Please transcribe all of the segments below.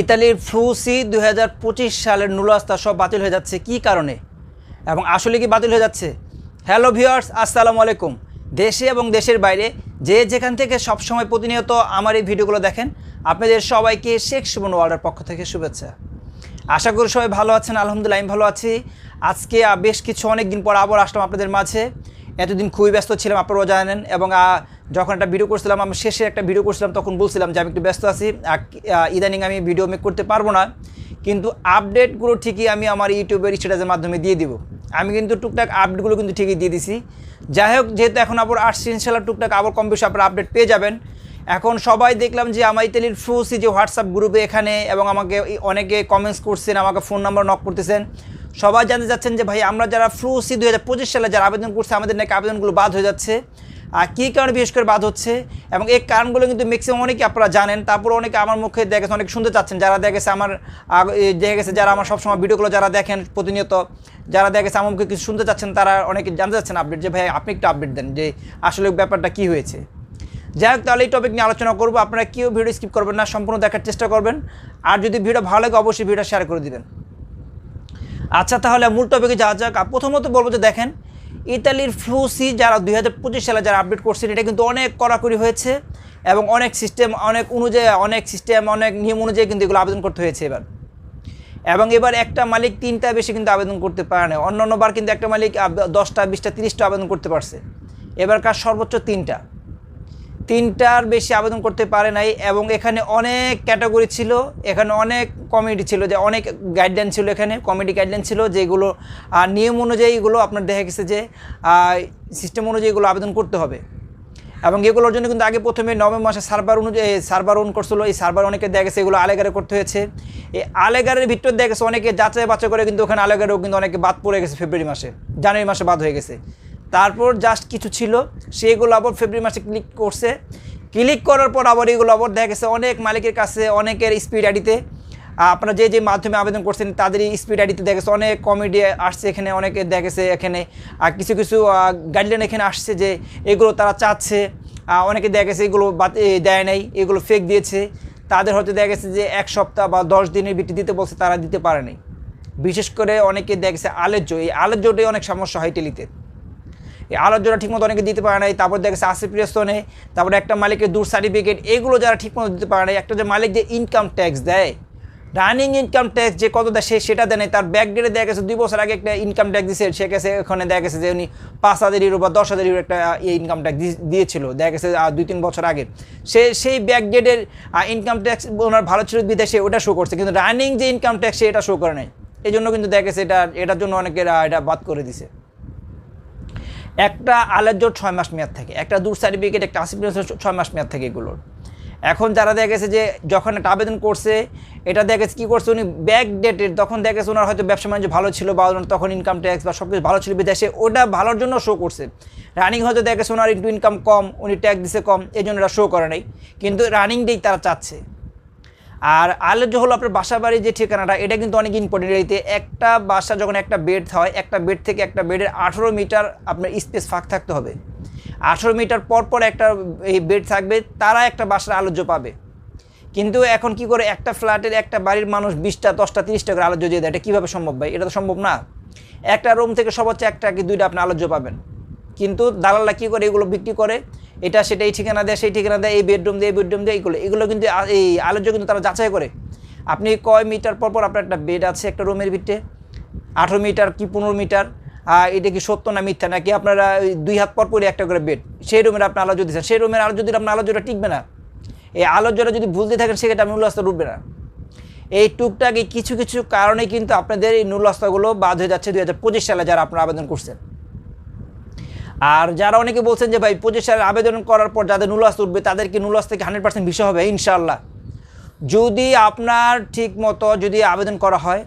ইতালির ফ্লুসি দুই সালের নুলাস্তা সব বাতিল হয়ে যাচ্ছে। কি কারণে? এবং আসলে কি বাতিল হয়ে যাচ্ছে? হ্যালো ভিউয়ার্স, আসসালামু আলাইকুম। দেশে এবং দেশের বাইরে যে যেখান থেকে সবসময় প্রতিনিয়ত আমার এই ভিডিওগুলো দেখেন, আপনাদের সবাইকে শেখ সুমন ওয়ার্ল্ডের পক্ষ থেকে শুভেচ্ছা। আশা করি সবাই ভালো আছেন, আলহামদুলিল্লাহ, আমি ভালো আছি। আজকে বেশ কিছু অনেক দিন পর আবার আসলাম আপনাদের মাঝে। এতদিন খুবই ব্যস্ত ছিলাম, আপনারাও জানেন, এবং যখন একটা ভিডিও করছিলাম, আমি শেষে একটা ভিডিও করছিলাম, তখন বলছিলাম যে আমি একটু ব্যস্ত আছি ইদানিং আমি ভিডিও মেক করতে পারব না, কিন্তু আপডেটগুলো ঠিকই আমি আমার ইউটিউবের স্ট্যাটাসের মাধ্যমে দিয়ে দিব। আমি কিন্তু টুকটাক আপডেটগুলো কিন্তু ঠিকই দিয়ে দিছি। যাই হোক, যেহেতু এখন আবার আসছি, ইনশাল্লাহ টুকটাক আবার কম বেশি আপনারা আপডেট পেয়ে যাবেন। এখন সবাই দেখলাম যে আমার ইতালির ফ্রুসি যে হোয়াটসঅ্যাপ গ্রুপে এখানে এবং আমাকে অনেকে কমেন্টস করছেন, আমাকে ফোন নাম্বার নক করতেছেন। সবাই জানতে চাচ্ছেন যে ভাই, আমরা যারা ফ্রুসি দুই হাজার সালে যারা আবেদন করছে, আমাদের নাকি আবেদনগুলো বাদ হয়ে যাচ্ছে। আর কী কারণে বিশেষ করে বাদ হচ্ছে? এবং এই কারণগুলো কিন্তু ম্যাক্সিমাম অনেকে আপনারা জানেন। তারপরে অনেকে আমার মুখে দেখেছে অনেক শুনতে চাচ্ছেন। যারা দেখেছে আমার দেখে গেছে যারা আমার সবসময় ভিডিওগুলো যারা দেখেন প্রতিনিয়ত, যারা দেখেছে আমার মুখে কিছু শুনতে চাচ্ছেন, তারা অনেকে জানতে চাচ্ছেন আপডেট যে, ভাই, আপনি একটু আপডেট দেন যে, আসলে ব্যাপারটা কী হয়েছে? যাই হোক, তাহলে এই টপিক নিয়ে আলোচনা করব। আপনারা কেউ ভিডিও স্কিপ করবেন না, সম্পূর্ণ দেখার চেষ্টা করবেন। আর যদি ভিডিও ভালো লাগে, অবশ্যই ভিডিও শেয়ার করে দিবেন। আচ্ছা তাহলে মূল টপিকে যাওয়া যাক। প্রথমত বলব যে, দেখেন ইতালির ফ্লুসি যারা দুই হাজার পঁচিশ সালে যারা আপডেট করছেন, এটা কিন্তু অনেক কড়াকড়ি হয়েছে এবং অনেক সিস্টেম অনেক অনুযায়ী, অনেক সিস্টেম অনেক নিয়ম অনুযায়ী কিন্তু এগুলো আবেদন করতে হয়েছে এবার। এবং এবার একটা মালিক তিনটা বেশি কিন্তু আবেদন করতে পারে না। অন্য অন্যবার কিন্তু একটা মালিক দশটা, বিশটা, তিরিশটা আবেদন করতে পারছে। এবার এবারকার সর্বোচ্চ তিনটা। তিনটার বেশি আবেদন করতে পারে নাই এবং এখানে অনেক ক্যাটাগরি ছিল, এখানে অনেক কমিটি ছিল যে অনেক গাইডলাইন ছিল এখানে, কমিটি গাইডলাইন ছিল যেগুলো নিয়ম অনুযায়ী এগুলো আপনার দেখা গেছে যে সিস্টেম অনুযায়ী এগুলো আবেদন করতে হবে। এবং এগুলোর জন্য কিন্তু আগে প্রথমে নভেম্বর মাসে সার্ভার অনুযায়ী সার্ভার অন করছিল, এই সার্ভার অনেকে দেখা গেছে এগুলো আলেগারে করতে হয়েছে। এই আলেগারের ভিতর দেখা গেছে অনেকে যাচাই বাছাই করে কিন্তু ওখানে আলেগারেও কিন্তু অনেকে বাদ পড়ে গেছে ফেব্রুয়ারি মাসে, জানুয়ারি মাসে বাদ হয়ে গেছে। তারপর জাস্ট কিছু ছিল, সেগুলো আবার ফেব্রুয়ারি মাসে ক্লিক করছে। ক্লিক করার পর আবার এগুলো আবার দেখা গেছে অনেক মালিকের কাছে, অনেকের স্পিড আইডিতে আপনারা যে যে মাধ্যমে আবেদন করছেন, তাদের স্পিড আইডিতে দেখা গেছে অনেক কমেডি আসছে এখানে, অনেকে দেখা গেছে এখানে। আর কিছু কিছু গাইডলাইন এখানে আসছে যে এগুলো তারা চাচ্ছে। অনেকে দেখা গেছে এগুলো দেয় নাই, এগুলো ফেক দিয়েছে। তাদের হয়তো দেখা গেছে যে এক সপ্তাহ বা দশ দিনের ভিত্তি দিতে বলছে, তারা দিতে পারে নাই। বিশেষ করে অনেকে দেখা গেছে আলোচ্য এই আলোচ্যটাই অনেক সমস্যা হয় টেলিতে আলোচনা ঠিকমতো অনেকে দিতে পারে নাই তারপর দেখেছে আসি প্রিয়স্তনে তারপরে একটা মালিকের দূর সার্টিফিকেট এগুলো যারা ঠিকমতো দিতে পারে নাই একটা যে মালিক যে ইনকাম ট্যাক্স দেয় রানিং ইনকাম ট্যাক্স যে কত দেয় সে সেটা দেয় নাই, তার ব্যাক ডেটে দেখা গেছে দুই বছর আগে একটা ইনকাম ট্যাক্স দিয়েছে সে গেছে ওখানে দেখা গেছে যে উনি পাঁচ হাজার ইউরো বা দশ হাজার ইউরো একটা ইনকাম ট্যাক্স দিয়েছিল, দেখা গেছে দুই তিন বছর আগে। সে, সেই ব্যাক ডেটের ইনকাম ট্যাক্স ওনার ভালো ছিল বিদেশে ওটা শো করছে, কিন্তু রানিং যে ইনকাম ট্যাক্স সে এটা শো করে নাই। এই জন্য কিন্তু দেখা গেছে এটা, এটার জন্য অনেকের এটা বাদ করে দিছে। একটা আলের ছয় মাস মেয়াদ থাকে, একটা দূর সার্টিফিকেট, একটা আসি ছয় মাস মেয়াদ থাকে এগুলোর। এখন যারা দেখা গেছে যে যখন একটা আবেদন করছে, এটা দেখা গেছে কী করছে, উনি ব্যাক ডেটেড তখন দেখা গেছে ওনার হয়তো ব্যবসা বাণিজ্য ভালো ছিল বা তখন ইনকাম ট্যাক্স বা সব কিছু ভালো ছিল বিদেশে, ওটা ভালোর জন্য শো করছে। রানিং হয়তো দেখা গেছে ওনার একটু ইনকাম কম, উনি ট্যাক্স দিছে কম এই জন্য এটা শো করে নাই। কিন্তু রানিং ডেই তারা চাচ্ছে। আর আলোচ্য হলো আপনার বাসা বাড়ির যে ঠিকানাটা, এটা কিন্তু অনেক ইম্পর্টেন্ট এতে একটা বাসা যখন একটা বেড হয়, একটা বেড থেকে একটা বেডের আঠেরো মিটার আপনার স্পেস ফাঁক থাকতে হবে। আঠেরো মিটার পর পর একটা এই বেড থাকবে, তারা একটা বাসার আলোচ্য পাবে। কিন্তু এখন কি করে একটা ফ্ল্যাটের একটা বাড়ির মানুষ বিশটা, দশটা, তিরিশটা করে আলোচ্য দিয়ে দেয়? এটা কীভাবে সম্ভব ভাই? এটা তো সম্ভব না। একটা রুম থেকে হচ্ছে একটা কি দুইটা আপনি আলোচ্য পাবেন। কিন্তু দালালরা কী করে এগুলো বিক্রি করে? এটা সেটা এই ঠিকানা দেয়, সেই ঠিকানা দেয়, এই বেডরুম দেয়, এই বেডরুম দেয় এইগুলো এগুলো কিন্তু এই আলোচ্য কিন্তু তারা যাচাই করে। আপনি কয় মিটার পর পর আপনার একটা বেড আছে একটা রুমের ভিতরে? আঠেরো মিটার কি পনেরো মিটার এটা কি সত্য না মিথ্যা? নাকি আপনারা দুই হাত পর পরই একটা করে বেড সেই রুমের আপনি আলোচ্য দিচ্ছেন। সেই রুমের আলোচ্য দিলে আপনার আলোচ্যটা টিকবে না, এই আলোচ্যটা যদি ভুলতে থাকেন, সেক্ষেত্রে আপনি উল্লাসটা উঠবে না। এই টুকটাক এই কিছু কিছু কারণে কিন্তু আপনাদের এই নুলাস্তাগুলো বাদ হয়ে যাচ্ছে দুই হাজার পঁচিশ সালে যারা আপনারা আবেদন করছেন। আর যারা অনেকে বলছেন যে ভাই পঁচিশ সালে আবেদন করার পর যাদের নুলাস উঠবে তাদেরকে নুলাস থেকে হান্ড্রেড পার্সেন্ট বিষয় হবে? ইনশাল্লাহ যদি আপনার ঠিক মতো যদি আবেদন করা হয়,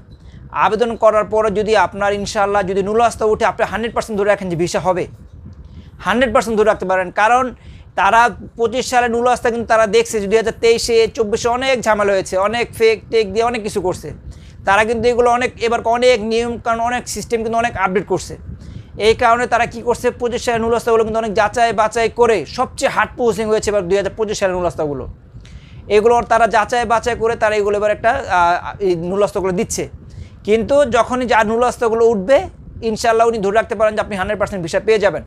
আবেদন করার পরে যদি আপনার ইনশাল্লাহ যদি নুলাস্তা উঠে, আপনি হান্ড্রেড পার্সেন্ট ধরে রাখেন যে ভিসা হবে। হান্ড্রেড পার্সেন্ট ধরে রাখতে পারেন। কারণ তারা পঁচিশ সালে নুলাস্তা কিন্তু তারা দেখছে দুই হাজার তেইশে, চব্বিশে অনেক ঝামেলা হয়েছে, অনেক ফেক টেক দিয়ে অনেক কিছু করছে। তারা কিন্তু এগুলো অনেক, এবার অনেক নিয়ম, কারণ অনেক সিস্টেম কিন্তু অনেক আপডেট করছে। এই কারণে তারা কি করছে? পঁচিশ সালের নুলাস্তাগুলো কিন্তু অনেক যাচাই বাছাই করে সবচেয়ে হার্ড প্রসেসিং হয়েছে এবার দুই হাজার পঁচিশ সালের নুলাস্তাগুলো এগুলো তারা যাচাই বাছাই করে তারা এগুলো এবার একটা এই নুলাস্তগুলো দিচ্ছে। কিন্তু যখনই যা নুলাস্তগুলো উঠবে ইনশাল্লাহ উনি ধরে রাখতে পারেন যে আপনি হান্ড্রেড পার্সেন্ট ভিসা পেয়ে যাবেন।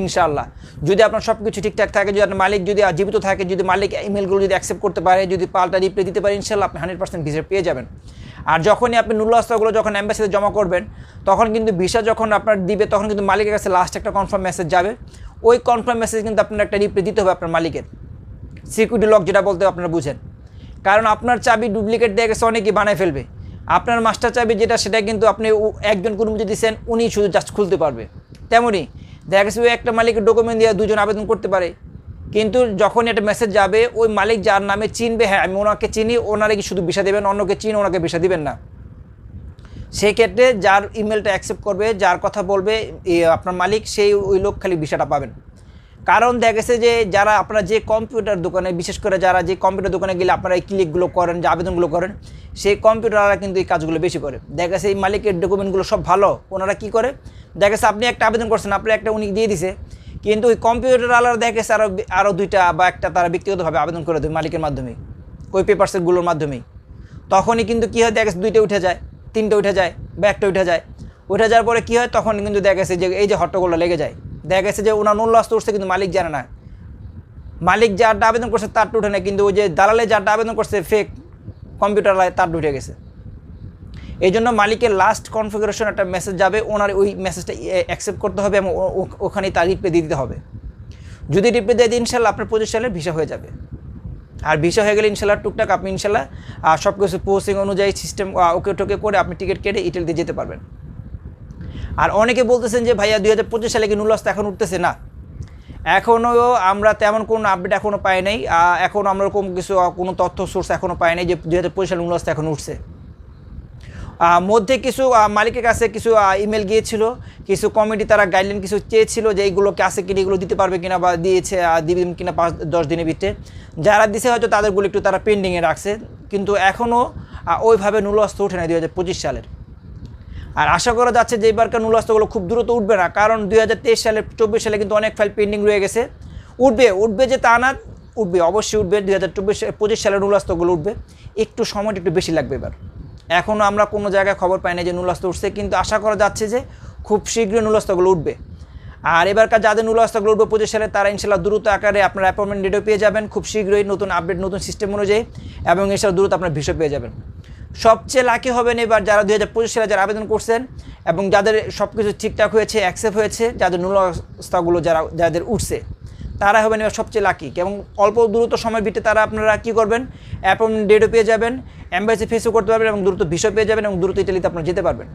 ইনশাআল্লাহ। যদি আপনার সব কিছু ঠিকঠাক থাকে, যদি আপনার মালিক যদি জীবিত থাকে, যদি মালিক ইমেলগুলো যদি অ্যাকসেপ্ট করতে পারে, যদি পাল্টা রিপ্লাই দিতে পারে ইনশাল্লাহ আপনি হান্ড্রেড পার্সেন্ট ভিসা পেয়ে যাবেন। আর যখনই আপনি নুল্লাস্তগুলো যখন অ্যাম্বাসিতে জমা করবেন, তখন কিন্তু ভিসা যখন আপনার দিবে, তখন কিন্তু মালিকের কাছে লাস্ট একটা কনফার্ম মেসেজ যাবে। ওই কনফার্ম মেসেজ কিন্তু আপনার একটা রিপ্লাই দিতে হবে আপনার মালিকের। সিকিউরিটি লক যেটা বলতে আপনারা বুঝেন। কারণ আপনার চাবি ডুপ্লিকেট দিয়ে গেছে, অনেকেই বানায় ফেলবে। আপনার মাস্টার চাবি যেটা, সেটা কিন্তু আপনি একজন কর্মী দিচ্ছেন উনি শুধু জাস্ট খুলতে পারবে। তেমনই দেখা গেছে ওই একটা মালিকের ডকুমেন্ট দিয়ে দুজন আবেদন করতে পারে। কিন্তু যখন একটা মেসেজ যাবে, ওই মালিক যার নামে চিনবে হ্যাঁ আমি ওনাকে চিনি, ওনারে কি শুধু বিষা দেবেন, অন্যকে চিনি, ওনাকে বিষা দিবেন না। সেক্ষেত্রে যার ইমেলটা অ্যাকসেপ্ট করবে, যার কথা বলবে আপনার মালিক, সেই ওই লোক খালি বিষয়টা পাবেন। কারণ দেখা গেছে যে, যারা আপনারা যে কম্পিউটার দোকানে, বিশেষ করে যারা যে কম্পিউটার দোকানে গেলে আপনারা এই ক্লিকগুলো করেন, যে আবেদনগুলো করেন, সেই কম্পিউটাররা কিন্তু এই কাজগুলো বেশি করে। দেখা গেছে এই মালিকের ডকুমেন্টগুলো সব ভালো, ওনারা কি করে? দেখা গেছে আপনি একটা আবেদন করছেন, আপনি একটা উনি দিয়ে দিছে কিন্তু ওই কম্পিউটার আলাদা দেখে আরও আরও দুইটা বা একটা তারা ব্যক্তিগতভাবে আবেদন করে দেবে মালিকের মাধ্যমে ওই পেপারসেটগুলোর মাধ্যমেই। তখনই কিন্তু কী হয় দেখা গেছে দুইটা উঠে যায়, তিনটে উঠে যায় বা একটা উঠে যায়। উঠে যাওয়ার পরে কী হয়, তখন কিন্তু দেখা গেছে যে এই যে হট্টগোলটা লেগে যায়। দেখা গেছে যে ওনার নুল্লাস উঠছে কিন্তু মালিক জানে না। মালিক যারটা আবেদন করছে তারটা উঠে না কিন্তু ওই যে দালালে যারটা আবেদন করছে ফেক কম্পিউটার তারটা উঠে গেছে। এই জন্য মালিকের লাস্ট কনফিগারেশন একটা মেসেজ যাবে, ওনার ওই মেসেজটা অ্যাকসেপ্ট করতে হবে এবং ওখানেই তার রিপ্লে দিয়ে দিতে হবে। যদি রিপ্লে দিয়ে ইনশাল্লাহ আপনার পঁচিশ সালের ভিসা হয়ে যাবে। আর ভিসা হয়ে গেলে ইনশাল্লাহ টুকটাক আপনি ইনশাল্লাহ আর সব কিছু পোস্টিং অনুযায়ী সিস্টেম ওকে টোকে করে আপনি টিকিট কেটে ইটালি দিয়ে যেতে পারবেন। আর অনেকে বলতেছেন যে, ভাইয়া, দুই হাজার পঁচিশ সালে কি নুলাস্তা এখন উঠতেছে? না। এখনও আমরা তেমন কোনো আপডেট এখনও পাই নাই। এখনও আমরা ওরকম কিছু কোনো তথ্য সোর্স এখনও পাই নাই যে, দুই হাজার পঁচিশ সালে নুলাস্তা এখন উঠছে। মধ্যে কিছু মালিকের কাছে কিছু ইমেল গিয়েছিল, কিছু কমিটি তারা গাইডলাইন কিছু চেয়েছিল যে এইগুলোকে আছে কিনা, এগুলো দিতে পারবে কিনা বা দিয়েছে দিবেন কিনা পাঁচ, দশ দিনের ভিতরে। যারা দিছে হয়তো তাদেরগুলো একটু তারা পেন্ডিংয়ে রাখছে, কিন্তু এখনও ওইভাবে নুলস্ত ওঠে না দুই হাজার পঁচিশ সালের। আর আশা করা যাচ্ছে যে এবারকার নুলাস্তগুলো খুব দ্রুত উঠবে না, কারণ দুই হাজার তেইশ সালে চব্বিশ সালে কিন্তু অনেক ফাইল পেন্ডিং রয়ে গেছে। উঠবে উঠবে যে তা না, উঠবে, অবশ্যই উঠবে, দুই হাজার চব্বিশ, পঁচিশ সালের নুলাস্তগুলো উঠবে। একটু সময়টা একটু বেশি লাগবে এবার। এখনও আমরা কোনো জায়গায় খবর পাই না যে নুলাস্ত উঠছে, কিন্তু আশা করা যাচ্ছে যে খুব শীঘ্রই নুলাস্তগুলো উঠবে। আর এবারকার যাদের নুলাস্তগুলো উঠবে পঁচিশ সালে, তারা ইনশাল্লাহ দ্রুত আকারে আপনার অ্যাপয়েন্টমেন্ট ডেটও পেয়ে যাবেন, খুব শীঘ্রই নতুন আপডেট নতুন সিস্টেম অনুযায়ী, এবং এছাড়া দ্রুত আপনার ভিসা পেয়ে যাবেন। সবচেয়ে লাকি হবেন এবার যারা দুই হাজার পঁচিশ সালে যারা আবেদন করছেন, এবং যাদের সব কিছু ঠিকঠাক হয়েছে অ্যাকসেপ্ট হয়েছে, যাদের নুলাস্তাগুলো যারা, যাদের উঠছে, তারা হবেন এবার সবচেয়ে লাকি এবং অল্প দ্রুত সময় ভিত্তিতে তারা আপনারা কী করবেন অ্যাপয়েন্টমেন্ট ডেটও পেয়ে যাবেন অ্যাম্বাসি ফিসও করতে পারবেন এবং দ্রুত ভিসা পেয়ে যাবেন এবং দ্রুত ইটালিতে আপনারা যেতে পারবেন।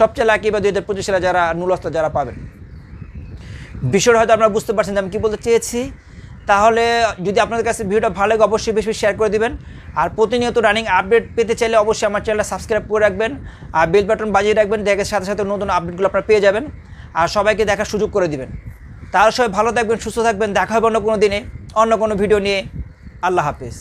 সবচেয়ে লাকি বা দুই হাজার পঁচিশ সালে যারা নুলাস্তা যারা পাবেন। বিষয়টা হয়তো আপনারা বুঝতে পারছেন যে আমি কী বলতে চেয়েছি। তাহলে যদি আপনাদের কাছে ভিডিওটা ভালো লাগে, অবশ্যই বেশি শেয়ার করে দিবেন। আর প্রতিনিয়ত রানিং আপডেট পেতে চাইলে অবশ্যই আমার চ্যানেলটা সাবস্ক্রাইব করে রাখবেন। আর বেল বাটন বাজিয়ে রাখবেন দেখার সাথে সাথে নতুন আপডেটগুলো আপনারা পেয়ে যাবেন। আর সবাইকে দেখার সুযোগ করে দিবেন। তাহলে সবাই ভালো থাকবেন, সুস্থ থাকবেন। দেখা হবে অন্য কোনো দিনে, অন্য কোনো ভিডিও নিয়ে। আল্লাহ হাফেজ।